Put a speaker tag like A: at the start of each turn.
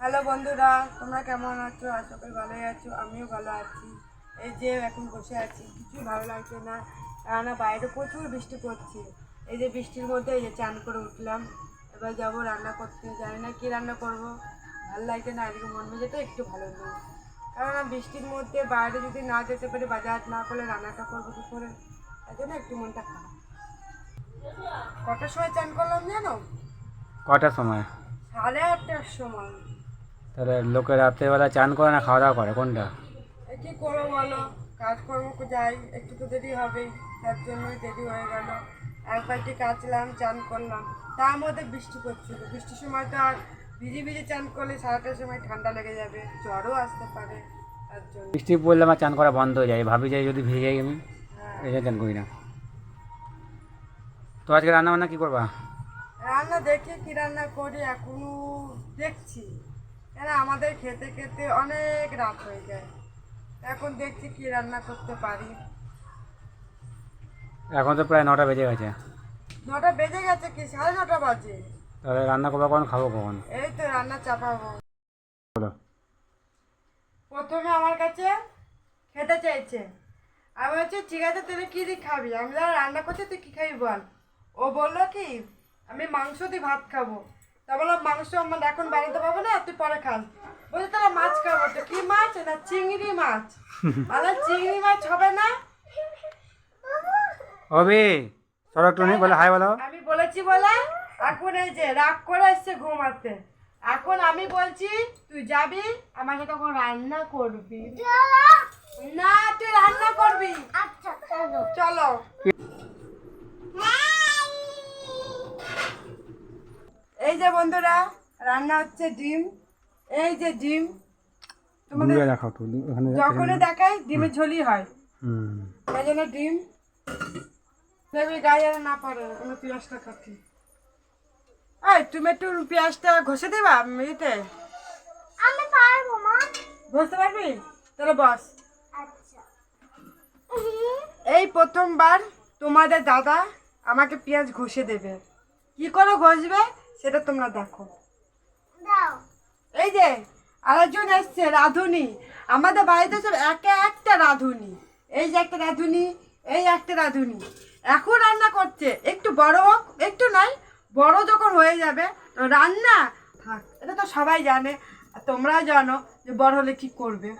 A: Hello বন্ধুরা তোমরা কেমন আছো? আশা করি ভালোই আছো আমিও ভালো আছি। এই যে এখন বসে আছি কিছুই ভালো লাগছে না। কেননা বাইরে প্রচুর বৃষ্টি পড়ছে। এই যে বৃষ্টির মধ্যে এই যে চান করে উঠলাম। এবার যাব রান্না করতে। জানি না কী রান্না করব। ভালো লাগছে না আজকে মন মেজাটা একটু ভালো নেই। কেননা বৃষ্টির মধ্যে বাইরে যদি না যেতে পারি বাজার না করলে রান্নাটা করব কী করে? তাই জন্য একটু মনটা খারাপ। কটার সময় চান করলাম জানো?
B: কটার সময়?
A: সাড়ে আটটার সময়।
B: তাহলে লোকে রাত্রেবেলা চান করে না খাওয়া দাওয়া করে? কোনটা?
A: কি করব বলো। কাজকর্ম যাই একটু তো দেরি হবেই তার জন্যই দেরি হয়ে গেল। এক বাটি কাচলাম চান করলাম। তার মধ্যে বৃষ্টি পড়ছিল। বৃষ্টির সময় তো আর ভিজে ভিজে চান করলে সারাটার সময় ঠান্ডা লেগে যাবে জ্বরও আসতে পারে তার জন্য।
B: বৃষ্টি পড়লে আমার চান করা বন্ধ হয়ে যায়। ভাবি যাই যদি ভিজে যাই আমি
A: হ্যাঁ।
B: এই চান করি না। তো আজকে রান্না বান্না কী করবা?
A: রান্না দেখি কি রান্না করি এখনও দেখছি। কেন আমাদের খেতে খেতে অনেক রাত হয়ে যায়। এখন দেখছি কি রান্না করতে পারি।
B: এখন তো প্রায় নটা বেজে গেছে।
A: নটা বেজে গেছে কি? সাড়ে নটা বাজে।
B: তাহলে রান্না করব কখন? খাব কখন?
A: এই তো রান্না চাপাবো।
B: বলো।
A: প্রথমে আমার কাছে খেতে চাইছে। আমি বলছি ঠিক আছে তুই কি দিয়ে খাবি? আমি যা রান্না করছি তুই কি খাবি বল। ও বলল কি আমি মাংস দিয়ে ভাত খাব। তা বললাম মাংস আমার এখন বানাতে পারব না তুই পরে খাস। বলছি তাহলে মাছ খাব তো। কি মাছ? না চিংড়ি মাছ। বলে চিংড়ি মাছ হবে না?
B: হবে চলো একটু নেই বলে হাই বলো।
A: আমি বলেছি বলে এখন এই যে রাগ করে এসছে ঘুমাতে। এখন আমি বলছি তুই যাবি আমাকে তখন রান্না করবি। না তুই রান্না করবি
C: আচ্ছা চলো
A: চলো এই যে বন্ধুরা রান্না হচ্ছে ডিম। এই যে ডিম তোমাদের
B: দেখাও তো ওখানে
A: যখনই দেখাই ডিমের ঝোলই হয়।
B: হুম।
A: তাই জন্য ডিম। দেখবি গায়ে না পড়ে আমি পেঁয়াজটা কাটি। এই তুমি একটু পেঁয়াজটা ঘষে দিবা
C: আমি পারব মা।
A: ঘষতে পারবি? তাহলে বস।
C: আচ্ছা।
A: এই প্রথমবার তোমাদের দাদা আমাকে পেঁয়াজ ঘষে দেবে। কি করে ঘষবে? সেটা তোমরা দেখো। এই যে আরেকজন এসছে রাঁধুনি। আমাদের বাড়িতে সব একে একটা রাঁধুনি। এই যে একটা রাঁধুনি এই একটা রাঁধুনি। এখন রান্না করছে। একটু বড় হোক একটু নয় বড় যখন হয়ে যাবে তো রান্না থাক। এটা তো সবাই জানে আর তোমরাও জানো যে বড় হলে কি করবে।